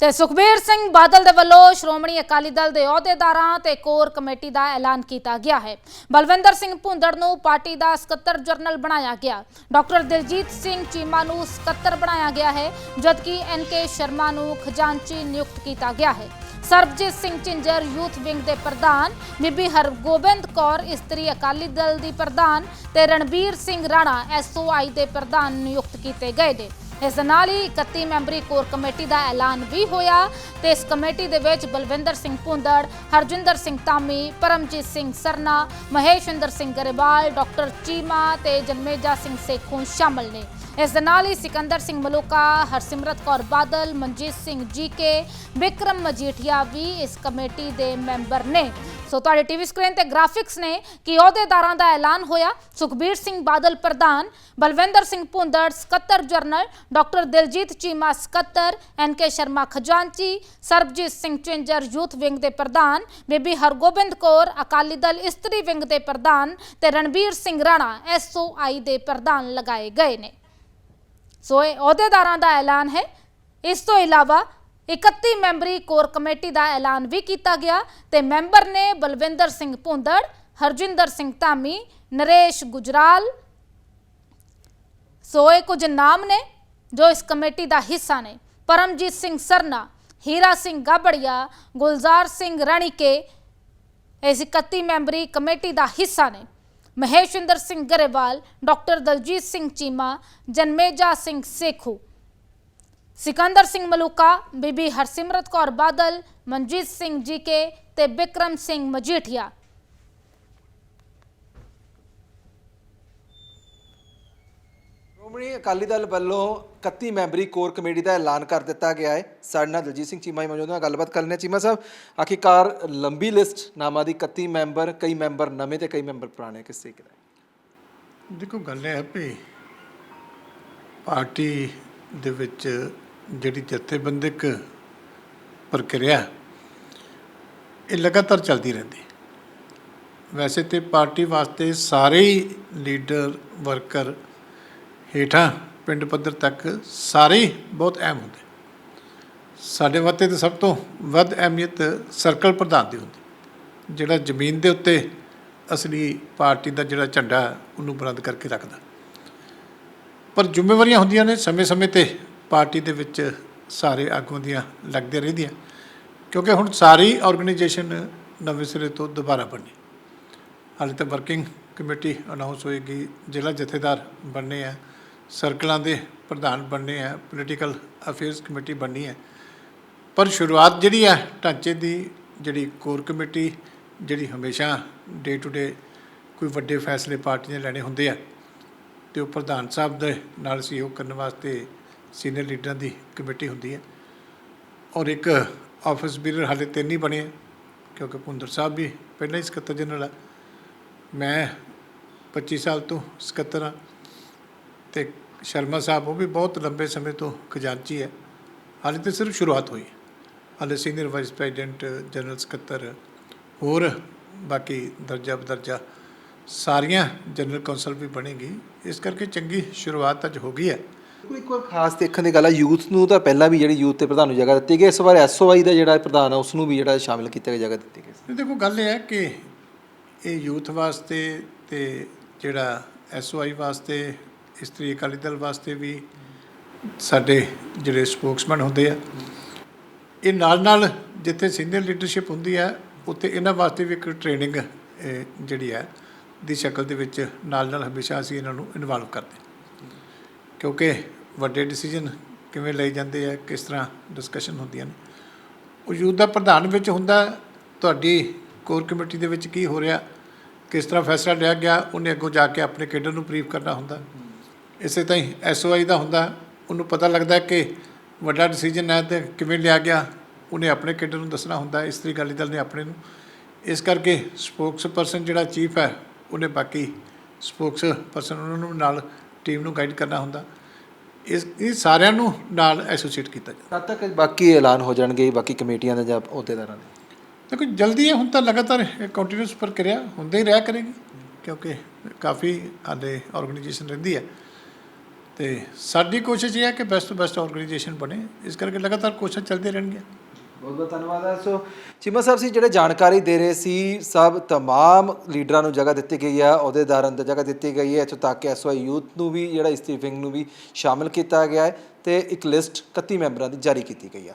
ਤੇ ਸੁਖਬੀਰ ਸਿੰਘ ਬਾਦਲ ਦੇ ਵੱਲੋਂ ਸ਼੍ਰੋਮਣੀ ਅਕਾਲੀ ਦਲ ਦੇ ਅਹੁਦੇਦਾਰਾਂ ਤੇ ਕੋਰ ਕਮੇਟੀ ਦਾ ਐਲਾਨ ਕੀਤਾ ਗਿਆ ਹੈ। ਬਲਵਿੰਦਰ ਸਿੰਘ ਭੁੰਦੜ ਨੂੰ ਪਾਰਟੀ ਦਾ ਸਕੱਤਰ ਜਨਰਲ ਬਣਾਇਆ ਗਿਆ। ਡਾਕਟਰ ਦਿਲਜੀਤ ਸਿੰਘ ਚੀਮਾ ਨੂੰ ਸਕੱਤਰ ਬਣਾਇਆ ਗਿਆ ਹੈ, ਜਦਕਿ ਐਨਕੇ ਸ਼ਰਮਾ ਨੂੰ ਖਜ਼ਾਨਚੀ ਨਿਯੁਕਤ ਕੀਤਾ ਗਿਆ ਹੈ। ਸਰਬਜੀਤ ਸਿੰਘ ਝਿੰਜਰ ਯੂਥ ਵਿੰਗ ਦੇ ਪ੍ਰਧਾਨ, ਬੀਬੀ ਹਰਗੋਬਿੰਦ ਕੌਰ ਇਸਤਰੀ ਅਕਾਲੀ ਦਲ ਦੀ ਪ੍ਰਧਾਨ ਤੇ ਰਣਬੀਰ ਸਿੰਘ ਰਾਣਾ ਐਸਓਆਈ ਦੇ ਪ੍ਰਧਾਨ ਨਿਯੁਕਤ ਕੀਤੇ ਗਏ ਨੇ। ਇਸ ਦੇ ਨਾਲ ਹੀ 31 ਮੈਂਬਰੀ ਕੋਰ ਕਮੇਟੀ ਦਾ ਐਲਾਨ ਵੀ ਹੋਇਆ ਤੇ ਇਸ ਕਮੇਟੀ ਦੇ ਵਿੱਚ ਬਲਵਿੰਦਰ ਸਿੰਘ ਭੁੰਦੜ, ਹਰਜਿੰਦਰ ਸਿੰਘ ਤਾਮੀ ਪਰਮਜੀਤ ਸਿੰਘ ਸਰਨਾ, ਮਹੇਸ਼ਿੰਦਰ ਸਿੰਘ ਗਰੇਵਾਲ, ਡਾਕਟਰ ਚੀਮਾ ਤੇ ਜਨਮੇਜਾ ਸਿੰਘ ਸੇਖੋਂ ਸ਼ਾਮਲ ਨੇ। ਇਸ ਦੇ ਨਾਲ ਹੀ ਸਿਕੰਦਰ ਸਿੰਘ ਮਲੋਕਾ, ਹਰਸਿਮਰਤ ਕੌਰ ਬਾਦਲ, ਮਨਜੀਤ ਸਿੰਘ ਜੀਕੇ ਵਿਕਰਮ ਮਜੀਠੀਆ ਵੀ ਇਸ ਕਮੇਟੀ ਦੇ ਮੈਂਬਰ ਨੇ। ਸੋ ਤੁਹਾਡੇ ਟੀਵੀ ਸਕਰੀਨ ਤੇ ਗ੍ਰਾਫਿਕਸ ਨੇ ਕਿ ਅਹੁਦੇਦਾਰਾਂ ਦਾ ਐਲਾਨ ਹੋਇਆ। ਸੁਖਬੀਰ ਸਿੰਘ ਬਾਦਲ ਪ੍ਰਧਾਨ, ਬਲਵਿੰਦਰ ਸਿੰਘ ਭੁੰਦੜ, ਸਕੱਤਰ ਜਨਰਲ, ਡਾਕਟਰ ਦਿਲਜੀਤ ਚੀਮਾ ਸਕੱਤਰ ਐਨਕੇ ਸ਼ਰਮਾ ਖਜ਼ਾਨਚੀ, ਸਰਬਜੀਤ ਸਿੰਘ ਚਿੰਜਰ ਯੂਥ ਵਿੰਗ ਦੇ ਪ੍ਰਧਾਨ, ਬੀਬੀ ਹਰਗੋਬਿੰਦ ਕੌਰ, ਅਕਾਲੀ ਦਲ ਇਸਤਰੀ ਵਿੰਗ ਦੇ ਪ੍ਰਧਾਨ ਤੇ ਰਣਬੀਰ ਸਿੰਘ ਰਾਣਾ ਐਸਓਆਈ ਦੇ ਪ੍ਰਧਾਨ ਲਗਾਏ ਗਏ ਨੇ। ਸੋ ਇਹ ਅਹੁਦੇਦਾਰਾਂ ਦਾ ਐਲਾਨ ਹੈ। ਇਸ ਤੋਂ ਇਲਾਵਾ 31 ਮੈਂਬਰੀ ਕੋਰ ਕਮੇਟੀ ਦਾ ਐਲਾਨ ਵੀ ਕੀਤਾ ਗਿਆ ਤੇ ਮੈਂਬਰ ਨੇ ਬਲਵਿੰਦਰ ਸਿੰਘ ਭੁੰਦੜ, ਹਰਜਿੰਦਰ ਸਿੰਘ ਧਾਮੀ, ਨਰੇਸ਼ ਗੁਜਰਾਲ ਸੋ ਇਹ ਕੁਝ ਨਾਮ ਨੇ ਜੋ ਇਸ ਕਮੇਟੀ ਦਾ ਹਿੱਸਾ ਨੇ। ਪਰਮਜੀਤ ਸਿੰਘ ਸਰਨਾ, ਹੀਰਾ ਸਿੰਘ ਗਾਬੜੀਆ, ਗੁਲਜ਼ਾਰ ਸਿੰਘ ਰਣੀਕੇ ਇਸ 31 ਮੈਂਬਰੀ ਕਮੇਟੀ ਦਾ ਹਿੱਸਾ ਨੇ। ਮਹੇਸ਼ਿੰਦਰ ਸਿੰਘ ਗਰੇਵਾਲ, ਡਾਕਟਰ ਦਲਜੀਤ ਸਿੰਘ ਚੀਮਾ, ਜਨਮੇਜਾ ਸਿੰਘ ਸੇਖੂ ਸਿਕੰਦਰ ਸਿੰਘ ਮਲੂਕਾ ਬੀਬੀ ਹਰਸਿਮਰਤ ਕੌਰ ਬਾਦਲ ਮਨਜੀਤ ਸਿੰਘ ਜੀਕੇ ਤੇ ਬਿਕਰਮ ਸਿੰਘ ਮਜੀਠੀਆ ਸ਼੍ਰੋਮਣੀ ਅਕਾਲੀ ਦਲ ਵੱਲੋਂ 31 ਮੈਂਬਰੀ ਕੋਰ ਕਮੇਟੀ ਦਾ ਐਲਾਨ ਕਰ ਦਿੱਤਾ ਗਿਆ ਹੈ। ਸਾਡੇ ਨਾਲ ਦਲਜੀਤ ਸਿੰਘ ਚੀਮਾ ਜੀ ਮੌਜੂਦ ਨੇ ਗੱਲਬਾਤ ਕਰ ਹਾਂ। ਚੀਮਾ ਸਾਹਿਬ ਆਖਿਰਕਾਰ ਲੰਬੀ ਲਿਸਟ ਨਾਮਾਂ ਦੀ 31 ਮੈਂਬਰ ਕਈ ਮੈਂਬਰ ਨਵੇਂ ਤੇ ਕਈ ਮੈਂਬਰ ਪੁਰਾਣੇ ਕਿਸ ਦਾ ਦੇਖੋ ਗੱਲ ਹੈ ਵੀ ਪਾਰਟੀ ਦੇ ਵਿੱਚ ਜਿਹੜੀ ਜਥੇਬੰਦਕ ਪ੍ਰਕਿਰਿਆ, ਇਹ ਲਗਾਤਾਰ ਚੱਲਦੀ ਰਹਿੰਦੀ ਵੈਸੇ ਤੇ ਪਾਰਟੀ ਵਾਸਤੇ ਸਾਰੇ ਹੀ ਲੀਡਰ, ਵਰਕਰ ਹੇਠਾਂ ਪਿੰਡ ਪੱਧਰ ਤੱਕ ਸਾਰੇ ਹੀ ਬਹੁਤ ਅਹਿਮ ਹੁੰਦੇ ਸਾਡੇ ਵਾਸਤੇ ਤਾਂ ਸਭ ਤੋਂ ਵੱਧ ਅਹਿਮੀਅਤ ਸਰਕਲ ਪ੍ਰਧਾਨ ਦੀ ਹੁੰਦੀ ਜਿਹੜਾ ਜ਼ਮੀਨ ਦੇ ਉੱਤੇ ਅਸਲੀ ਪਾਰਟੀ ਦਾ ਜਿਹੜਾ ਝੰਡਾ ਉਹਨੂੰ ਬੁਲੰਦ ਕਰਕੇ ਰੱਖਦਾ। ਪਰ ਜ਼ਿੰਮੇਵਾਰੀਆਂ ਹੁੰਦੀਆਂ ਨੇ ਸਮੇਂ-ਸਮੇਂ ਤੇ ਪਾਰਟੀ ਦੇ ਵਿੱਚ ਸਾਰੇ ਆਗੂਆਂ ਦੀਆਂ ਲੱਗਦੀਆਂ ਰਹਿੰਦੀਆਂ। ਕਿਉਂਕਿ ਹੁਣ ਸਾਰੀ ਆਰਗੇਨਾਈਜੇਸ਼ਨ ਨਵੇਂ ਸਿਰੇ ਤੋਂ ਦੁਬਾਰਾ ਬਣੀ ਹਾਲੇ ਤਾਂ ਵਰਕਿੰਗ ਕਮੇਟੀ ਅਨਾਉਂਸ ਹੋਏਗੀ ਜ਼ਿਲ੍ਹਾ ਜਥੇਦਾਰ ਬਣਨੇ ਆ ਸਰਕਲਾਂ ਦੇ ਪ੍ਰਧਾਨ ਬਣਨੇ ਆ ਪੋਲੀਟੀਕਲ ਅਫੇਅਰਸ ਕਮੇਟੀ ਬਣਨੀ ਹੈ ਪਰ ਸ਼ੁਰੂਆਤ ਜਿਹੜੀ ਆ, ਢਾਂਚੇ ਦੀ ਜਿਹੜੀ ਕੋਰ ਕਮੇਟੀ ਜਿਹੜੀ ਹਮੇਸ਼ਾ ਡੇ ਟੂ ਡੇ ਕੋਈ ਵੱਡੇ ਫੈਸਲੇ ਪਾਰਟੀ ਨੇ ਲੈਣੇ ਹੁੰਦੇ ਆ, ਤੇ ਉਹ ਪ੍ਰਧਾਨ ਸਾਹਿਬ ਦੇ ਨਾਲ ਸਹਿਯੋਗ ਕਰਨ ਵਾਸਤੇ ਸੀਨੀਅਰ ਲੀਡਰਾਂ ਦੀ ਕਮੇਟੀ ਹੁੰਦੀ ਹੈ ਔਰ ਇੱਕ ਆਫਿਸ ਬੀਰਰ ਹਾਲੇ ਤਿੰਨ ਹੀ ਬਣੇ ਆ, ਕਿਉਂਕਿ ਭੁੰਦਰ ਸਾਹਿਬ ਵੀ ਪਹਿਲਾਂ ਹੀ ਸਕੱਤਰ ਜਨਰਲ ਆ। ਮੈਂ 25 ਸਾਲ ਤੋਂ ਸਕੱਤਰ ਹਾਂ ਤੇ ਸ਼ਰਮਾ ਸਾਹਿਬ ਉਹ ਵੀ ਬਹੁਤ ਲੰਬੇ ਸਮੇਂ ਤੋਂ ਖਜ਼ਾਨਚੀ ਹੈ। ਹਾਲੇ ਤਾਂ ਸਿਰਫ ਸ਼ੁਰੂਆਤ ਹੋਈ ਹੈ। ਹਾਲੇ ਸੀਨੀਅਰ ਵਾਈਸ ਪ੍ਰੈਜ਼ੀਡੈਂਟ ਜਨਰਲ ਸਕੱਤਰ ਹੋਰ ਬਾਕੀ ਦਰਜਾ ਬਦਰਜਾ ਸਾਰੀਆਂ ਜਨਰਲ ਕੌਂਸਲ ਵੀ ਬਣੇਗੀ। ਇਸ ਕਰਕੇ ਚੰਗੀ ਸ਼ੁਰੂਆਤ ਅੱਜ ਹੋ ਗਈ ਹੈ। ਕੋਈ ਇੱਕ ਵਾਰ ਖਾਸ ਦੇਖਣ ਦੀ ਗੱਲ ਆ, ਯੂਥ ਨੂੰ ਤਾਂ ਪਹਿਲਾਂ ਵੀ ਜਿਹੜੀ ਯੂਥ ਤੇ ਪ੍ਰਧਾਨ ਨੂੰ ਜਗ੍ਹਾ ਦਿੱਤੀ ਗਈ, ਇਸ ਵਾਰ ਐਸਓਆਈ ਦਾ ਜਿਹੜਾ ਪ੍ਰਧਾਨ ਆ ਉਸ ਨੂੰ ਵੀ ਜਿਹੜਾ ਸ਼ਾਮਿਲ ਕੀਤਾ ਗਿਆ, ਜਗ੍ਹਾ ਦਿੱਤੀ ਗਈ ਦੇਖੋ, ਗੱਲ ਇਹ ਹੈ ਕਿ ਇਹ ਯੂਥ ਵਾਸਤੇ ਤੇ ਜਿਹੜਾ ਐਸਓਆਈ ਵਾਸਤੇ ਇਸਤਰੀ ਅਕਾਲੀ ਦਲ ਵਾਸਤੇ ਵੀ ਸਾਡੇ ਜਿਹੜੇ ਸਪੋਕਸਮੈਨ ਹੁੰਦੇ ਆ, ਇਹ ਨਾਲ ਨਾਲ ਜਿੱਥੇ ਸੀਨੀਅਰ ਲੀਡਰਸ਼ਿਪ ਹੁੰਦੀ ਹੈ ਉੱਥੇ ਇਹਨਾਂ ਵਾਸਤੇ ਵੀ ਇੱਕ ਟ੍ਰੇਨਿੰਗ ਜਿਹੜੀ ਹੈ ਦੀ ਸ਼ਕਲ ਦੇ ਵਿੱਚ ਨਾਲ ਨਾਲ ਹਮੇਸ਼ਾ ਅਸੀਂ ਇਹਨਾਂ ਨੂੰ ਇਨਵੋਲਵ ਕਰਦੇ ਹਾਂ। ਕਿਉਂਕਿ ਵੱਡੇ ਡਿਸੀਜਨ ਕਿਵੇਂ ਲਏ ਜਾਂਦੇ ਆ, ਕਿਸ ਤਰ੍ਹਾਂ ਡਿਸਕਸ਼ਨ ਹੁੰਦੀਆਂ ਨੇ। ਉਹ ਯੂਥ ਦਾ ਪ੍ਰਧਾਨ ਵਿੱਚ ਹੁੰਦਾ ਤੁਹਾਡੀ ਕੋਰ ਕਮੇਟੀ ਦੇ ਵਿੱਚ ਕੀ ਹੋ ਰਿਹਾ, ਕਿਸ ਤਰ੍ਹਾਂ ਫੈਸਲਾ ਲਿਆ ਗਿਆ, ਉਹਨੇ ਅੱਗੋਂ ਜਾ ਕੇ ਆਪਣੇ ਕੇਡਰ ਨੂੰ ਬਰੀਫ ਕਰਨਾ ਹੁੰਦਾ। ਇਸੇ ਤਰ੍ਹਾਂ ਹੀ ਐਸਓਆਈ ਦਾ ਹੁੰਦਾ, ਉਹਨੂੰ ਪਤਾ ਲੱਗਦਾ ਕਿ ਵੱਡਾ ਡਿਸੀਜਨ ਹੈ ਤੇ ਕਿਵੇਂ ਲਿਆ ਗਿਆ, ਉਹਨੇ ਆਪਣੇ ਕੇਡਰ ਨੂੰ ਦੱਸਣਾ ਹੁੰਦਾ ਇਸਤਰੀ ਅਕਾਲੀ ਦਲ ਨੇ ਆਪਣੇ ਨੂੰ। ਇਸ ਕਰਕੇ ਸਪੋਕਸ ਪਰਸਨ ਜਿਹੜਾ ਚੀਫ ਹੈ, ਉਹਨੇ ਬਾਕੀ ਸਪੋਕਸ ਪਰਸਨ ਉਹਨਾਂ ਨੂੰ ਨਾਲ ਟੀਮ ਨੂੰ ਗਾਈਡ ਕਰਨਾ ਹੁੰਦਾ ਇਸ ਇਹ ਸਾਰਿਆਂ ਨੂੰ ਨਾਲ ਐਸੋਸੀਏਟ ਕੀਤਾ ਜਾਂਦਾ। ਕਦ ਤੱਕ ਬਾਕੀ ਐਲਾਨ ਹੋ ਜਾਣਗੇ ਬਾਕੀ ਕਮੇਟੀਆਂ ਦੇ ਜਾਂ ਅਹੁਦੇਦਾਰਾਂ ਦੇ? ਦੇਖੋ ਜਲਦੀ ਹੈ ਹੁਣ ਤਾਂ ਲਗਾਤਾਰ ਕੰਟੀਨਿਊਸ ਪ੍ਰਕਿਰਿਆ ਹੁੰਦੇ ਹੀ ਰਿਹਾ ਕਰੇਗੀ ਕਿਉਂਕਿ ਕਾਫੀ ਹਾਲੇ ਆਰਗੇਨਾਈਜੇਸ਼ਨ ਰਹਿੰਦੀ ਹੈ। ਤੇ ਸਾਡੀ ਕੋਸ਼ਿਸ਼ ਇਹ ਹੈ ਕਿ ਬੈਸਟ ਤੋਂ ਬੈਸਟ ਆਰਗੇਨਾਈਜੇਸ਼ਨ ਬਣੇ ਇਸ ਕਰਕੇ ਲਗਾਤਾਰ ਕੋਸ਼ਿਸ਼ ਚੱਲਦੀ ਰਹਿਣਗੀਆਂ। ਬਹੁਤ ਬਹੁਤ ਧੰਨਵਾਦ ਹੈ ਸੋ ਚੀਮਾ ਸਾਹਿਬ ਸੀ ਜਿਹੜੇ ਜਾਣਕਾਰੀ ਦੇ ਰਹੇ ਸੀ ਸਭ तमाम ਲੀਡਰਾਂ ਨੂੰ ਜਗ੍ਹਾ ਦਿੱਤੀ ਗਈ ਹੈ ਅਹੁਦੇਦਾਰਾਂ ਨੂੰ ਜਗ੍ਹਾ ਦਿੱਤੀ ਗਈ ਹੈ ਇੱਥੋਂ ਤੱਕ ਕਿ ਐਸਵਾਈ ਯੂਥ ਨੂੰ ਵੀ ਜਿਹੜਾ ਇਸਤੀਫਿੰਗ ਨੂੰ ਵੀ ਸ਼ਾਮਿਲ ਕੀਤਾ ਗਿਆ ਹੈ ਤੇ ਇੱਕ ਲਿਸਟ 31 ਮੈਂਬਰਾਂ ਦੀ ਜਾਰੀ ਕੀਤੀ ਗਈ ਹੈ